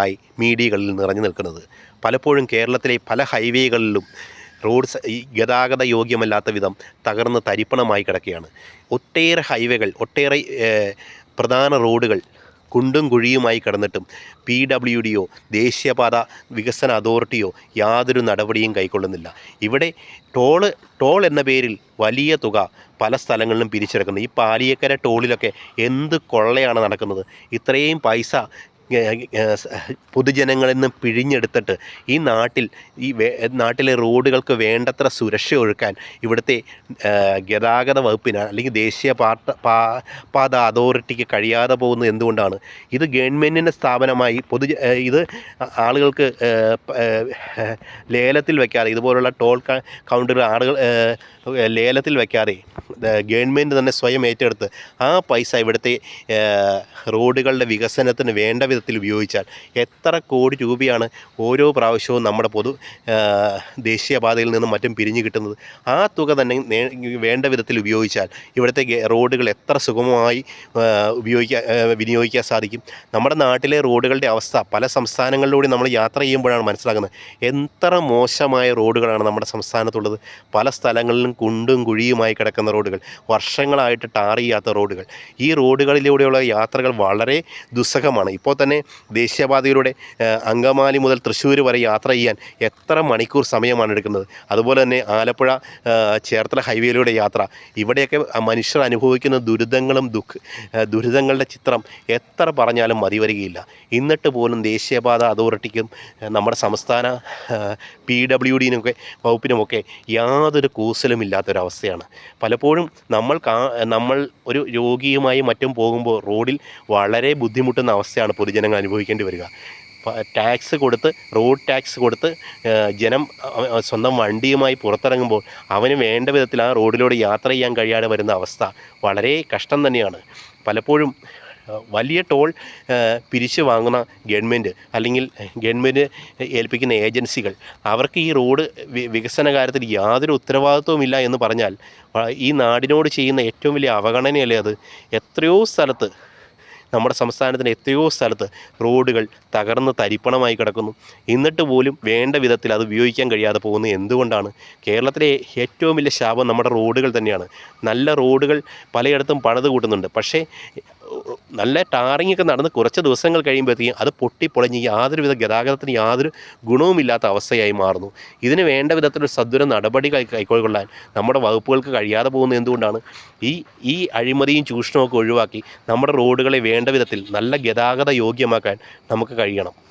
ആയി മീഡിയകളിൽ നിറഞ്ഞു നിൽക്കുന്നത്. പലപ്പോഴും കേരളത്തിലെ പല ഹൈവേകളിലും റോഡ് ഗതാഗത യോഗ്യമല്ലാത്ത വിധം തകർന്ന് തരിപ്പണമായി കിടക്കുകയാണ്. ഒട്ടേറെ ഹൈവേകൾ ഒട്ടേറെ പ്രധാന റോഡുകൾ കുണ്ടും കുഴിയുമായി കിടന്നിട്ടും പി ഡബ്ല്യു ഡിയോ ദേശീയപാത വികസന അതോറിറ്റിയോ യാതൊരു നടപടിയും കൈക്കൊള്ളുന്നില്ല. ഇവിടെ ടോൾ ടോൾ എന്ന പേരിൽ വലിയ തുക പല സ്ഥലങ്ങളിലും പിരിച്ചെടുക്കുന്നു. ഈ പാലിയക്കര ടോളിലൊക്കെ എന്ത് കൊള്ളയാണ് നടക്കുന്നത്? ഇത്രയും പൈസ പൊതുജനങ്ങളിൽ നിന്ന് പിഴിഞ്ഞെടുത്തിട്ട് ഈ നാട്ടിൽ ഈ നാട്ടിലെ റോഡുകൾക്ക് വേണ്ടത്ര സുരക്ഷ ഒഴുക്കാൻ ഇവിടുത്തെ ഗതാഗത വകുപ്പിന് അല്ലെങ്കിൽ ദേശീയ പാത പാ- പാത അതോറിറ്റിക്ക് കഴിയാതെ പോകുന്നത് എന്തുകൊണ്ടാണ്? ഇത് ഗവൺമെന്റിന്റെ സ്ഥാപനമായി പൊതു ഇത് ആളുകൾക്ക് ലേലത്തിൽ വയ്ക്കാതെ ഇതുപോലുള്ള ടോൾ കൗണ്ടറുകൾ ആളുകൾ ലേലത്തിൽ വയ്ക്കാതെ ഗവൺമെന്റ് തന്നെ സ്വയം ഏറ്റെടുത്ത് ആ പൈസ ഇവിടുത്തെ റോഡുകളുടെ വികസനത്തിന് വേണ്ട വിധത്തിൽ ഉപയോഗിച്ചാൽ എത്ര കോടി രൂപയാണ് ഓരോ പ്രാവശ്യവും നമ്മുടെ പൊതു ദേശീയപാതയിൽ നിന്നും മറ്റും പിരിഞ്ഞു കിട്ടുന്നത്. ആ തുക തന്നെ വേണ്ട വിധത്തിൽ ഉപയോഗിച്ചാൽ ഇവിടുത്തെ റോഡുകൾ എത്ര സുഗമമായി ഉപയോഗിക്കാൻ വിനിയോഗിക്കാൻ സാധിക്കും. നമ്മുടെ നാട്ടിലെ റോഡുകളുടെ അവസ്ഥ പല സംസ്ഥാനങ്ങളിലൂടെ നമ്മൾ യാത്ര ചെയ്യുമ്പോഴാണ് മനസ്സിലാക്കുന്നത് എത്ര മോശമായ റോഡുകളാണ് നമ്മുടെ സംസ്ഥാനത്തുള്ളത്. പല സ്ഥലങ്ങളിലും കുണ്ടും കുഴിയുമായി കിടക്കുന്ന റോഡുകൾ. വർഷങ്ങളായിട്ട് ടാർ ചെയ്യാത്ത റോഡുകൾ. ഈ റോഡുകളിലൂടെയുള്ള യാത്രകൾ വളരെ ദുസ്സഹമാണ്. ഇപ്പോൾ തന്നെ ദേശീയപാതയിലൂടെ അങ്കമാലി മുതൽ തൃശ്ശൂർ വരെ യാത്ര ചെയ്യാൻ എത്ര മണിക്കൂർ സമയമാണ് എടുക്കുന്നത്. അതുപോലെ തന്നെ ആലപ്പുഴ ചേർത്തല ഹൈവേയിലൂടെ യാത്ര. ഇവിടെയൊക്കെ മനുഷ്യർ അനുഭവിക്കുന്ന ദുരിതങ്ങളും ദുഃഖ ദുരിതങ്ങളുടെ ചിത്രം എത്ര പറഞ്ഞാലും മതി വരികയില്ല എന്നിട്ട് പോലും ദേശീയപാത അതോറിറ്റിക്കും നമ്മുടെ സംസ്ഥാന പി ഡബ്ല്യു ഡിനൊക്കെ വകുപ്പിനുമൊക്കെ യാതൊരു കൂസലും ഇല്ലാത്തൊരവസ്ഥയാണ് പലപ്പോഴും നമ്മൾ നമ്മൾ ഒരു രോഗിയുമായി മറ്റും പോകുമ്പോൾ റോഡിൽ വളരെ ബുദ്ധിമുട്ടുന്ന അവസ്ഥയാണ് പൊതുജനങ്ങൾ അനുഭവിക്കേണ്ടി വരിക. ടാക്സ് കൊടുത്ത് റോഡ് ടാക്സ് കൊടുത്ത് ജനം സ്വന്തം വണ്ടിയുമായി പുറത്തിറങ്ങുമ്പോൾ അവന് വേണ്ട വിധത്തിൽ ആ റോഡിലൂടെ യാത്ര ചെയ്യാൻ കഴിയാതെ വരുന്ന അവസ്ഥ വളരെ കഷ്ടം തന്നെയാണ്. പലപ്പോഴും വലിയ ടോൾ പിരിച്ച് വാങ്ങുന്ന ഗവൺമെന്റ് അല്ലെങ്കിൽ ഗവൺമെന്റ് ഏൽപ്പിക്കുന്ന ഏജൻസികൾ അവർക്ക് ഈ റോഡ് വികസന കാര്യത്തിൽ യാതൊരു ഉത്തരവാദിത്വമില്ല എന്ന് പറഞ്ഞാൽ ഈ നാടിനോട് ചെയ്യുന്ന ഏറ്റവും വലിയ അവഗണനയല്ലേ അത്? എത്രയോ സ്ഥലത്ത് നമ്മുടെ സംസ്ഥാനത്തിന്റെ എത്രയോ സ്ഥലത്ത് റോഡുകൾ തകർന്ന് തരിപ്പണമായി കിടക്കുന്നു. എന്നിട്ട് പോലും വേണ്ട വിധത്തിൽ അത് ഉപയോഗിക്കാൻ കഴിയാതെ പോകുന്നത് എന്തുകൊണ്ടാണ്? കേരളത്തിലെ ഏറ്റവും വലിയ ശാപം നമ്മുടെ റോഡുകൾ തന്നെയാണ്. നല്ല റോഡുകൾ പലയിടത്തും പണിത് കൂട്ടുന്നുണ്ട്. പക്ഷേ നല്ല ടാറിങ് ഒക്കെ നടന്ന് കുറച്ച് ദിവസങ്ങൾ കഴിയുമ്പോഴത്തേക്കും അത് പൊട്ടിപ്പൊളിഞ്ഞ് യാതൊരുവിധ ഗതാഗതത്തിന് യാതൊരു ഗുണവുമില്ലാത്ത അവസ്ഥയായി മാറുന്നു. ഇതിന് വേണ്ട വിധത്തിലൊരു സദ്വര നടപടി കൈക്കൊള്ളാൻ നമ്മുടെ വകുപ്പുകൾക്ക് കഴിയാതെ പോകുന്നത് എന്തുകൊണ്ടാണ്? ഈ ഈ അഴിമതിയും ചൂഷണവും ഒക്കെ ഒഴിവാക്കി നമ്മുടെ റോഡുകളെ വേണ്ട വിധത്തിൽ നല്ല ഗതാഗത യോഗ്യമാക്കാൻ നമുക്ക് കഴിയണം.